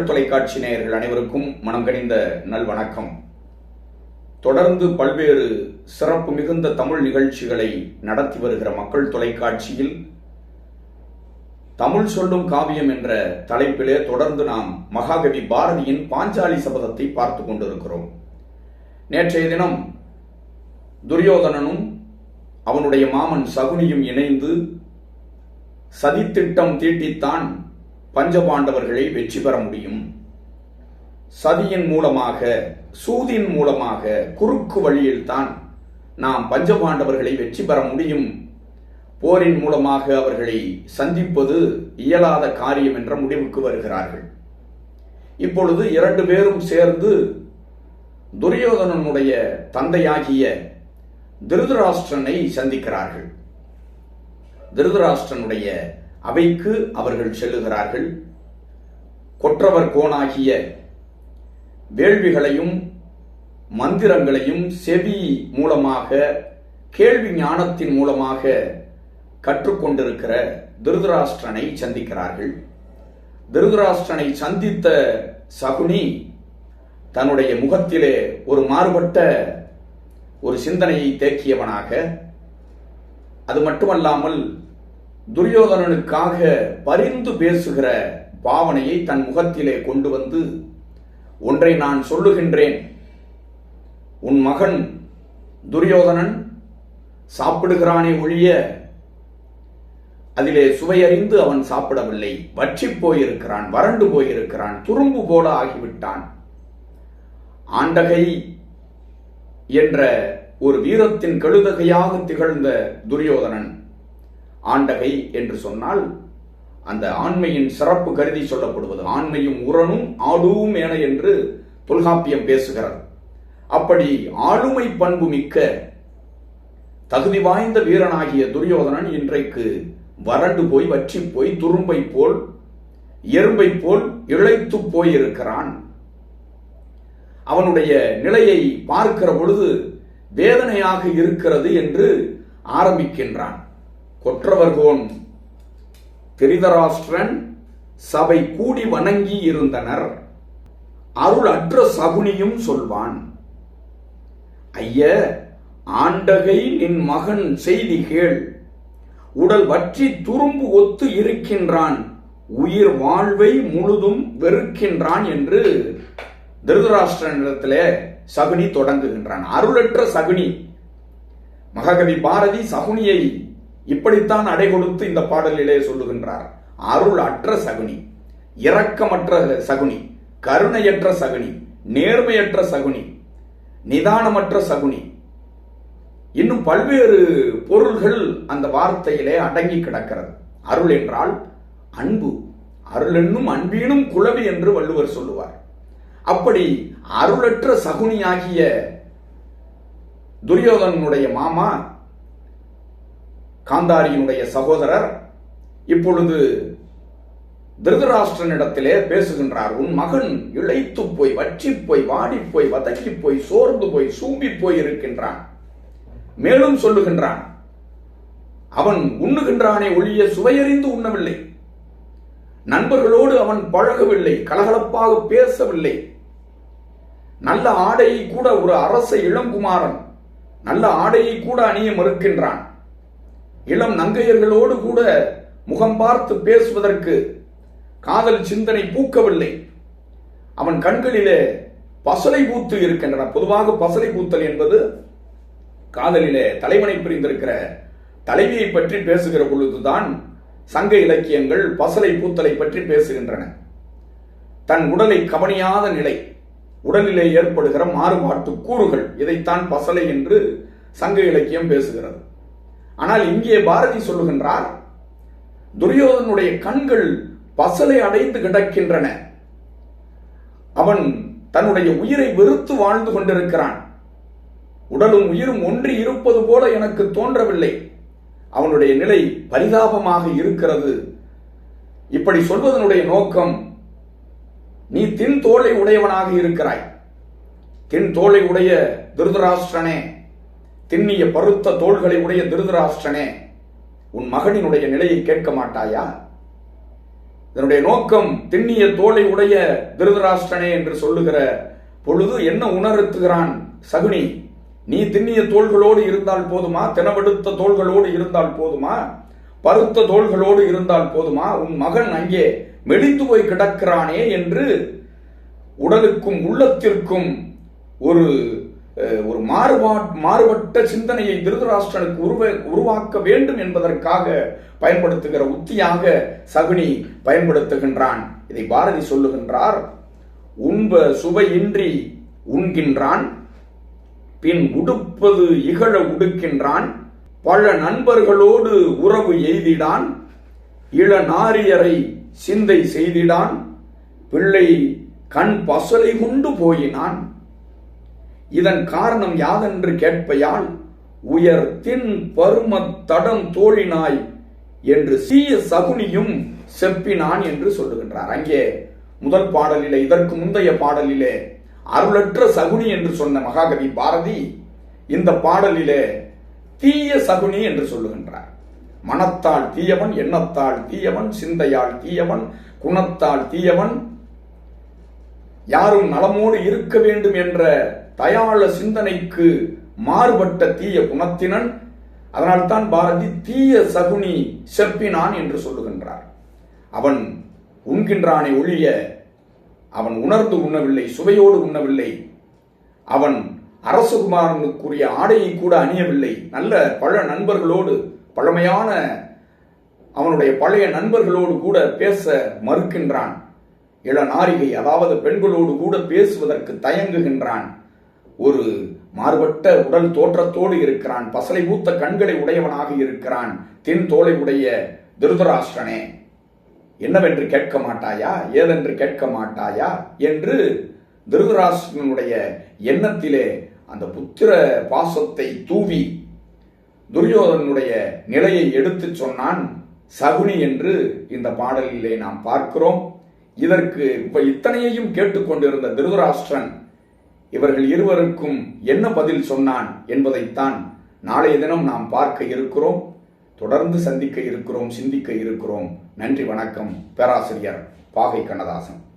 தமிழ் தொலைக்காட்சி நேயர்கள் அனைவருக்கும் மனம் கனிந்த நல்வணக்கம் தொடர்ந்து பல்வேறு சிறப்பு மிகுந்த தமிழ் நிகழ்ச்சிகளை நடத்தி வருகிற மக்கள் தொலைக்காட்சியில் தமிழ் சொல்லும் காவியம் என்ற தலைப்பிலே தொடர்ந்து நாம் மகாகவி பாரதியின் பாஞ்சாலி சபதத்தை பார்த்து கொண்டிருக்கிறோம். நேற்றைய தினம் துரியோதனனும் அவனுடைய மாமன் சகுனியும் இணைந்து சதித்திட்டம் தீட்டித்தான் பஞ்சபாண்டவர்களை வெற்றி பெற முடியும். சதியின் மூலமாக சூதின் மூலமாக குறுக்கு வழியில்தான் நாம் பஞ்சபாண்டவர்களை வெற்றி பெற முடியும். போரின் மூலமாக அவர்களை சந்திப்பது இயலாத காரியம் என்ற முடிவுக்கு வருகிறார்கள். இப்பொழுது இரண்டு பேரும் சேர்ந்து துரியோதனனுடைய தந்தையாகிய திருதராஷ்டிரனை சந்திக்கிறார்கள். திருதராஷ்டிரனுடைய அவைக்கு அவர்கள் செல்லுகிறார்கள். கொற்றவர் கோணாகிய வேள்விகளையும் மந்திரங்களையும் செவி மூலமாக கேள்வி ஞானத்தின் மூலமாக கற்றுக்கொண்டிருக்கிற திருதராஷ்டிரனை சந்திக்கிறார்கள். திருதராஷ்டிரனை சந்தித்த சகுனி தன்னுடைய முகத்திலே ஒரு மாறுபட்ட ஒரு சிந்தனையை தேக்கியவனாக அது மட்டுமல்லாமல் துரியோதனனுக்காக பரிந்து பேசுகிற பாவனையை தன் முகத்திலே கொண்டு வந்து ஒன்றை நான் சொல்லுகின்றேன். உன் மகன் துரியோதனன் சாப்பிடுகிறானே ஒழிய அதிலே சுவையறிந்து அவன் சாப்பிடவில்லை. வற்றி போயிருக்கிறான் வறண்டு போயிருக்கிறான் துரும்பு போல ஆகிவிட்டான். ஆண்டகை என்ற ஒரு வீரத்தின் கழுதகையாக திகழ்ந்த துரியோதனன் ஆண்டகை என்று சொன்னால் அந்த ஆண்மையின் சிறப்பு கருதி சொல்லப்படுவது ஆண்மையும் உரனும் ஆடுவும் என என்று தொல்காப்பியம் பேசுகிறார் அப்படி ஆளுமை பண்பு மிக்க தகுதி வாய்ந்த வீரனாகிய துரியோதனன் இன்றைக்கு வறண்டு போய் வற்றி போய் துரும்பை போல் எறும்பை போல் இழைத்து போயிருக்கிறான். அவனுடைய நிலையை பார்க்கிற பொழுது வேதனையாக இருக்கிறது என்று ஆரம்பிக்கின்றான். கொற்றவர்கோன் திரிதராஷ்டிரன் சபை கூடி வணங்கி இருந்தனர். அருள் அற்ற சகுனியும் சொல்வான் ஐய ஆண்டகை நின் மகன் செய்தி கேள். உடல் வற்றி துரும்பு ஒத்து இருக்கின்றான். உயிர் வாழ்வை முழுதும் வெறுக்கின்றான் என்று திருதராஷ்டிரனிடத்திலே சகுனி தொடங்குகின்றான். அருளற்ற சகுனி மகாகவி பாரதி சகுனியை இப்படித்தான் அடை கொடுத்து இந்த பாடலிலே சொல்லுகின்றார். அருள் அற்ற சகுனி இரக்கமற்ற சகுனி கருணையற்ற சகுனி நேர்மையற்ற சகுனி நிதானமற்ற சகுனி. இன்னும் பல்வேறு பொருள்கள் அந்த வார்த்தையிலே அடங்கி கிடக்கிறது. அருள் என்றால் அன்பு. அருள் என்னும் அன்பீனும் குளவி என்று வள்ளுவர் சொல்லுவார். அப்படி அருளற்ற சகுனியாகிய துரியோதனனுடைய மாமா காந்தாரியினுடைய சகோதரர் இப்பொழுது திருதராஷ்டிரனிடத்திலே பேசுகின்றார். உன் மகன் இழைத்து போய் வற்றி போய் வாடி போய் வதக்கி போய் சோர்ந்து போய் சூம்பி போய் இருக்கின்றான். மேலும் சொல்லுகின்றான். அவன் உண்ணுகின்றானே ஒழிய சுவையறிந்து உண்ணவில்லை. நண்பர்களோடு அவன் பழகவில்லை கலகலப்பாக பேசவில்லை. நல்ல ஆடையை கூட ஒரு அரச இளங்குமாரன் நல்ல ஆடையை கூட அணிய மறுக்கின்றான். இளம் நங்கையர்களோடு கூட முகம் பார்த்து பேசுவதற்கு காதல் சிந்தனை பூக்கவில்லை. அவன் கண்களிலே பசலை பூத்து இருக்கின்றன. பொதுவாக பசலை பூத்தல் என்பது காதலிலே தலைவனை பிரிந்திருக்கிற தலைவியை பற்றி பேசுகிற பொழுதுதான் சங்க இலக்கியங்கள் பசலை பூத்தலை பற்றி பேசுகின்றன. தன் உடலை கவனியாத நிலை உடலிலே ஏற்படுகிற மாறுபாட்டு கூறுகள் இதைத்தான் பசலை என்று சங்க இலக்கியம் பேசுகிறது. ஆனால் இங்கே பாரதி சொல்லுகின்றார் துரியோதனுடைய கண்கள் பசலை அடைந்து கிடக்கின்றன. அவன் தன்னுடைய உயிரை வெறுத்து வாழ்ந்து கொண்டிருக்கிறான். உடலும் உயிரும் ஒன்றி இருப்பது போல எனக்கு தோன்றவில்லை. அவனுடைய நிலை பரிதாபமாக இருக்கிறது. இப்படி சொல்வதனுடைய நோக்கம் நீ தின் தோலை உடையவனாக இருக்கிறாய். தின் தோலை உடைய திருதராஷ்டிரனே திண்ணிய பருத்த தோள்களை உடைய திருதராஷ்டனே உன் மகனினுடைய நிலையை கேட்க மாட்டாயா? இதனுடைய நோக்கம் திண்ணிய தோலை உடைய திருதராஷ்டனே என்று சொல்லுகிற பொழுது என்ன உணர்த்துகிறான் சகுனி? நீ திண்ணிய தோள்களோடு இருந்தால் போதுமா? தினவெடுத்த தோள்களோடு இருந்தால் போதுமா? பருத்த தோள்களோடு இருந்தால் போதுமா? உன் மகன் அங்கே மெலிந்து போய் கிடக்கிறானே என்று உடலுக்கும் உள்ளத்திற்கும் ஒரு ஒரு மாறுபா மாறுபட்ட சிந்தனையை திருதராஷ்டிரனுக்கு உருவ உருவாக்க வேண்டும் என்பதற்காக பயன்படுத்துகிற உத்தியாக சகுனி பயன்படுத்துகின்றான். இதை பாரதி சொல்லுகின்றார் உண்ப சுவையின்றி உண்கின்றான் பின் உடுப்பது இகழ உடுக்கின்றான் பல நண்பர்களோடு உறவு எய்திடான் இள நாரியரை சிந்தை செய்திடான் பிள்ளை கண் பசலை கொண்டு போயினான் இதன் காரணம் யாதென்று கேட்பையால் உயர் தின் பரும தடம் தோழினாய் என்று சீய சகுனியும் செப்பினான் என்று சொல்லுகின்றார். அங்கே முதல் பாடலிலே இதற்கு முந்தைய பாடலிலே அருளற்ற சகுனி என்று சொன்ன மகாகவி பாரதி இந்த பாடலிலே தீய சகுனி என்று சொல்லுகின்றார். மனத்தால் தீயவன் எண்ணத்தால் தீயவன் சிந்தையால் தீயவன் குணத்தால் தீயவன் யாரும் நலமோடு இருக்க வேண்டும் என்ற தயாள சிந்தனைக்கு மாறுபட்ட தீய குணத்தினன் அதனால்தான் பாரதி தீய சகுனி செப்பினான் என்று சொல்லுகின்றார். அவன் உண்கின்றானே ஒழிய அவன் உணர்ந்து உண்ணவில்லை சுவையோடு உண்ணவில்லை. அவன் அரசகுமாரனுக்குரிய ஆடையை கூட அணியவில்லை. நல்ல பல நண்பர்களோடு பழமையான அவனுடைய பழைய நண்பர்களோடு கூட பேச மறுக்கின்றான். இளநாரிகை அதாவது பெண்களோடு கூட பேசுவதற்கு தயங்குகின்றான். ஒரு மாறுபட்ட உடல் தோற்றத்தோடு இருக்கிறான். பசலை பூத்த கண்களை உடையவனாக இருக்கிறான். தென் தோலை உடைய திருதராஷ்டிரனே. என்னவென்று கேட்க மாட்டாயா? ஏதென்று கேட்க மாட்டாயா? என்று திருதராஷ்டிரனுடைய எண்ணத்திலே அந்த புத்திர பாசத்தை தூவி துரியோதனுடைய நிலையை எடுத்துச் சொன்னான். சகுனி என்று இந்த பாடலிலே நாம் பார்க்கிறோம். இதற்கு இப்ப இத்தனையையும் கேட்டுக்கொண்டிருந்த திருதராஷ்டிரன் இவர்கள் இருவருக்கும் என்ன பதில் சொன்னான் என்பதைத்தான் நாளைய தினம் நாம் பார்க்க இருக்கிறோம். தொடர்ந்து சந்திக்க இருக்கிறோம் சிந்திக்க இருக்கிறோம். நன்றி வணக்கம். பேராசிரியர் பாகை கண்ணதாசன்.